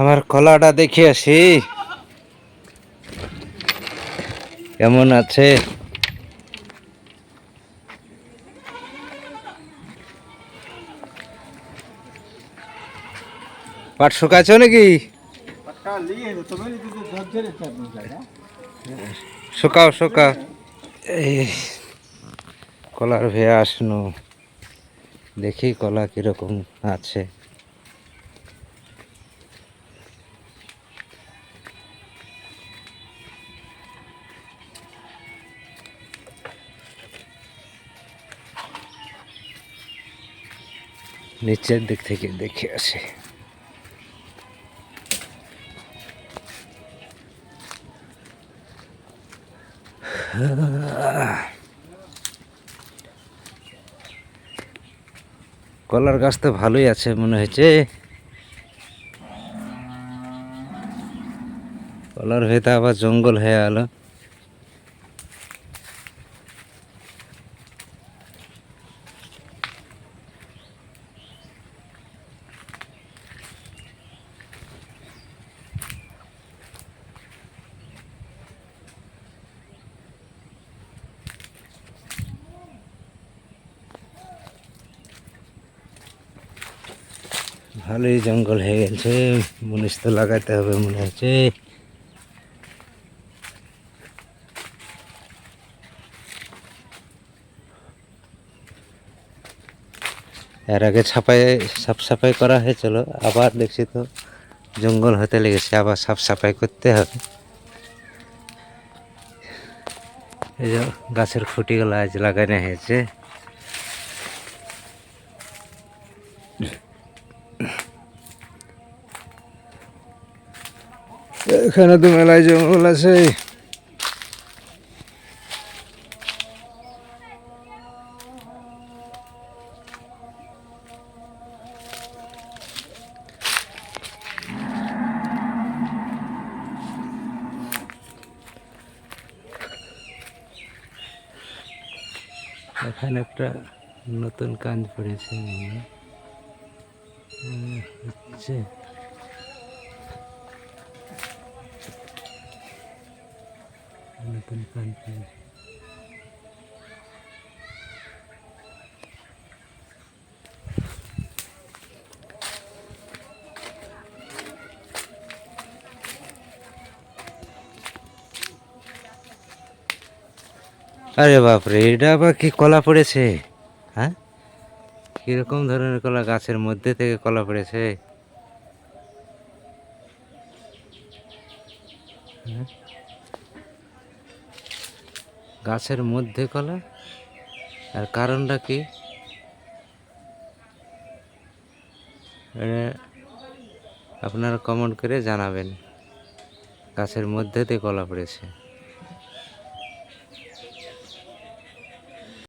আমার কলাটা দেখে আসি। কেমন আছে? পাট শুকাছো নাকি? শুকাও শুকাও। এই, কলার ভেয়ে আসনো। দেখি কলা কীরকম আছে। নিচের দিক থেকে দেখে আসি। কলার গাছ তো ভালোই আছে মনে হয়েছে। কলার ভেতা আবার জঙ্গল হয়ে গেল ভালোই জঙ্গল হয়ে গেছে মুনিশ তো লাগাইতে হবে মনে হচ্ছে। এর আগে ছাপাই সাফ সাফাই করা হয়েছিল, আবার দেখছি তো জঙ্গল হতে লেগেছে, আবার সাফ সাফাই করতে হবে। এই যে গাছের খুঁটিগুলো আজ লাগানো হয়েছে। এখানে তো মেলায় জঙ্গল আছে। এখানে একটা নতুন কাজ পড়েছে হচ্ছে। কাজ পড়েছে আরে বাপরে, এটা আবার কি কলা পড়েছে? হ্যাঁ? কীরকম ধরনের কলা গাছের মধ্যে থেকে কলা পড়েছে? হ্যাঁ? গাছের মধ্যে কলা? আর কারণটা কি? আপনারা কমেন্ট করে জানাবেন। গাছের মধ্যেতে কলা পড়েছে।